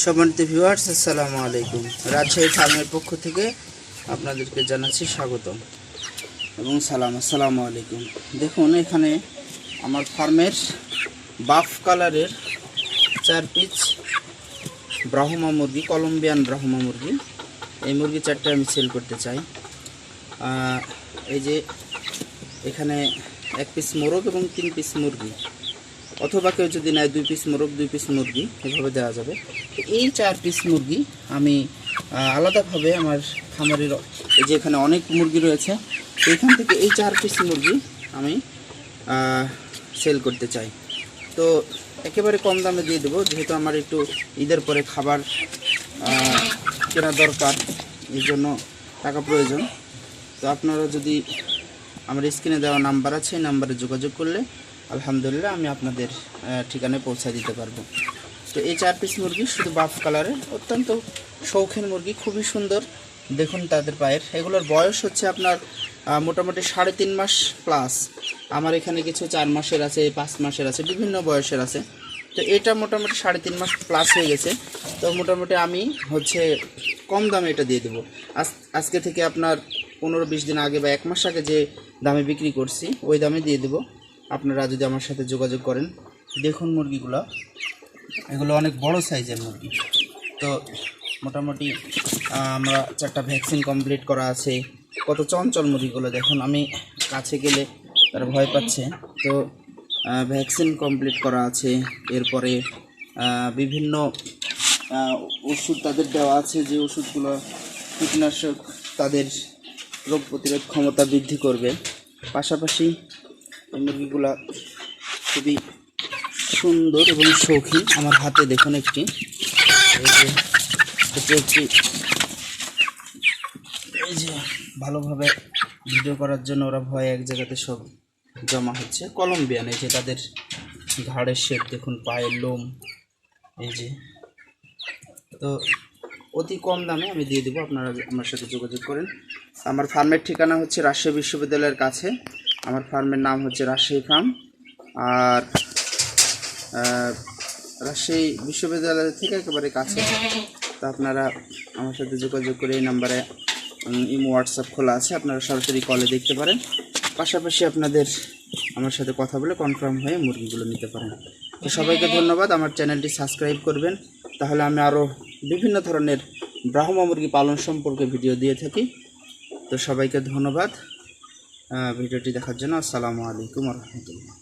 সম্মানিত ভিউয়ার্স আসসালামু আলাইকুম। রাজশাহী ফার্মের পক্ষ থেকে আপনাদেরকে জানাচ্ছি স্বাগতম এবং সালাম। আসসালামু আলাইকুম। দেখুন, এখানে আমার ফার্মের বাফ কালারের চার পিস ব্রাহ্মা মুরগি কলম্বিয়ান ব্রাহ্মা মুরগি। এই মুরগি চারটে আমি সেল করতে চাই। এই যে এখানে এক পিস মোরগ এবং তিন পিস মুরগি। অথবা কেউ যদি নেয় দুই পিস মোরগ, দুই পিস মুরগি, এভাবে দেওয়া যাবে। তো এই চার পিস মুরগি আমি আলাদাভাবে আমার খামারের এই যে এখানে অনেক মুরগি রয়েছে এখান থেকে এই চার পিস মুরগি আমি সেল করতে চাই। তো একেবারে কম দামে দিয়ে দেবো, যেহেতু আমার একটু ঈদের পরে খাবার কেনা দরকার, এই জন্য টাকা প্রয়োজন। তো আপনারা যদি আমার স্ক্রিনে দেওয়া নাম্বার আছে, এই নাম্বারে যোগাযোগ করলে আলহামদুলিল্লাহ আমি আপনাদের ঠিকানায় পৌঁছায় দিতে পারব। তো এই চার পিস মুরগি শুধু বাফ কালারের অত্যন্ত শৌখিন মুরগি, খুবই সুন্দর। দেখুন তাদের পায়ের, এগুলোর বয়স হচ্ছে আপনার মোটামুটি সাড়ে তিন মাস প্লাস আমার এখানে কিছু চার মাসের আছে, পাঁচ মাসের আছে, বিভিন্ন বয়সের আছে। তো এটা মোটামুটি সাড়ে তিন মাস প্লাস হয়ে গেছে। তো মোটামুটি আমি হচ্ছে কম দামে এটা দিয়ে দেবো। আজ, আজকে থেকে আপনার পনেরো বিশ দিন আগে বা এক মাস আগে যে দামে বিক্রি করছি, ওই দামে দিয়ে দেবো। আপনারা যদি আমার সাথে যোগাযোগ করেন, দেখুন মুরগিগুলো। এগুলো অনেক বড় সাইজের মুরগি। তো মোটামুটি আমরা চারটা ভ্যাকসিন কমপ্লিট করা আছে। কত চঞ্চল মুরগিগুলো দেখুন, আমি কাছে গেলে তারা ভয় পাচ্ছে। তো ভ্যাকসিন কমপ্লিট করা আছে। এরপরে বিভিন্ন ওষুধ তাদের দেওয়া আছে যে ওষুধগুলো কীটনাশক তাদের রোগ প্রতিরোধ ক্ষমতা বৃদ্ধি করবে। পাশাপাশি এই মুরগিগুলা খুবই সুন্দর এবং শৌখিন। আমার হাতে দেখুন একটি। একটি এই যে, ভালোভাবে ভিডিও করার জন্য ওরা ভয়ে এক জায়গাতে সব জমা হচ্ছে। কলম্বিয়ান, এই যে তাদের ঘাড়ের শেপ দেখুন, পায়ের লোম। এই যে, তো অতি কম দামে আমি দিয়ে দেবো, আপনারা আমার সাথে যোগাযোগ করেন। আমার ফার্মের ঠিকানা হচ্ছে রাজশাহী বিশ্ববিদ্যালয়ের কাছে। আমার ফার্মের নাম হচ্ছে রাজশাহী ফার্ম। আর রাজশাহী বিশ্ববিদ্যালয় থেকে একেবারে কাছে। তো আপনারা আমার সাথে যোগাযোগ করে এই নাম্বারে ইমো, হোয়াটসঅ্যাপ খোলা আছে। আপনারা সরাসরি কলে দেখতে পারেন। পাশাপাশি আপনাদের আমার সাথে কথা বলে কনফার্ম হয়ে মুরগিগুলো নিতে পারেন। তো সবাইকে ধন্যবাদ। আমার চ্যানেলটি সাবস্ক্রাইব করবেন। তাহলে আমি আরও বিভিন্ন ধরনের ব্রাহ্মা মুরগি পালন সম্পর্কে ভিডিও দিয়ে থাকি। তো সবাইকে ধন্যবাদ। ভিডিওটি দেখার জন্য আসসালামু আলাইকুম রহমতুল্লাহ।